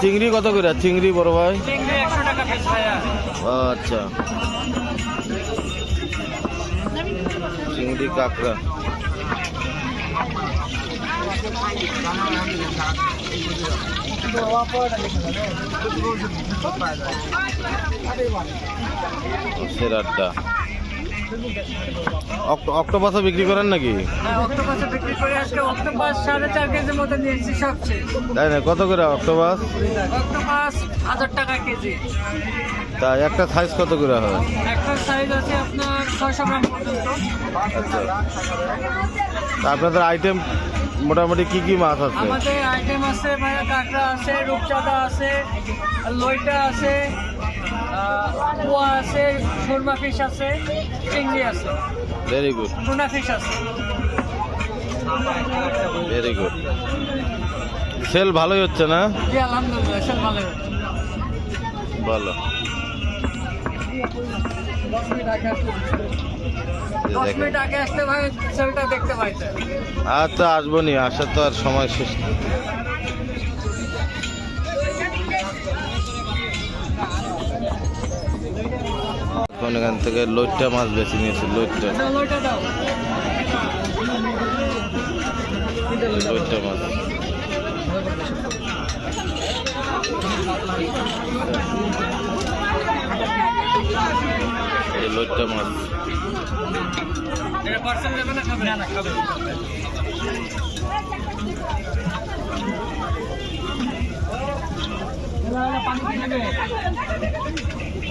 চিংড়ি কত করে? চিংড়ি বড় ভাই? আচ্ছা। চিংড়ি কাঁকড়া। সেরাটটা। অক্টোপাসও বিক্রি করেন নাকি? হ্যাঁ তাই না? কত করে অক্টোপাস? তা একটা সাইজ কত করে হয়? আচ্ছা। আপনাদের আইটেম মোটামুটি কি কি মাছ আছে? আমাদের আইটেম আছে কাঁকড়া আছে রূপচাঁদা আছে লইটা আছে পোয়া আছে সুরমা ফিশ আছে চিংড়ি আছে। ভেরি গুড টুনা ফিশ আছে। ভেরি গুড সেল ভালোই হচ্ছে না? জি আলহামদুলিল্লাহ সব ভালো হচ্ছে। ভালো। আচ্ছা আসব নি আসার তো আর সময় শেষ এখন থেকে লইট্টা মাছ বেছে নিয়েছি লইট্টা। দাও। লইট্টা মাছ। লইট্টা মাছ। পানি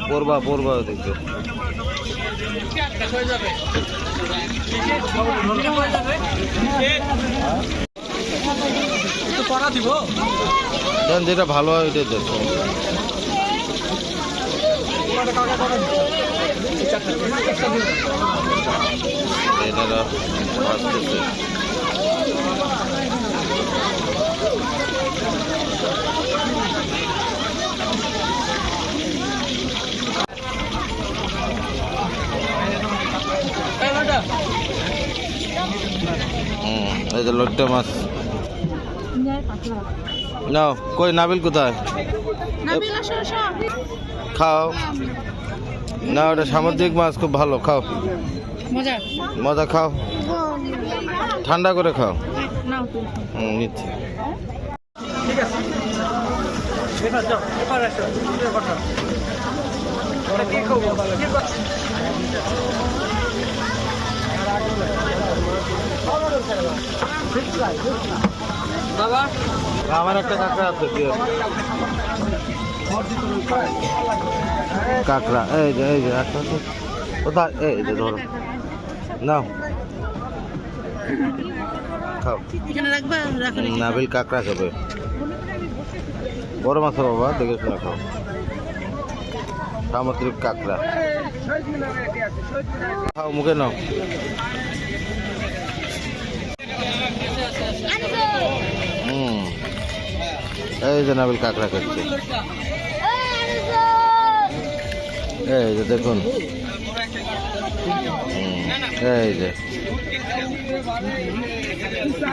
পড়বা পড়বা দেখবে। দেন যেটা ভালো হয় ওইটা দেখো এনারা এই যে লোট্টা মাছ। নাও কই নাবিল কোথায়? খাও। না ওটা সামুদ্রিক মাছ খুব ভালো খাও। মজা। মজা খাও। ঠান্ডা করে খাও। নিচ্ছি। ঠিক আছে কি খাব? বাবা। আমার একটা কাঁকড়া আছে কাঁকড়া এই যে এই যে একটা কোথায়? এই যে ধরো। নাও। খাও। নাবিল কাঁকড়া খাবে। বড় মাছ বাবা দেখে শুনে খাও। সামুদ্রিক কাঁকড়া। খাও মুখে নাও। হুম। এই যে নাবিল কাঁকড়া খাচ্ছে। এই যে দেখুন। এই যে।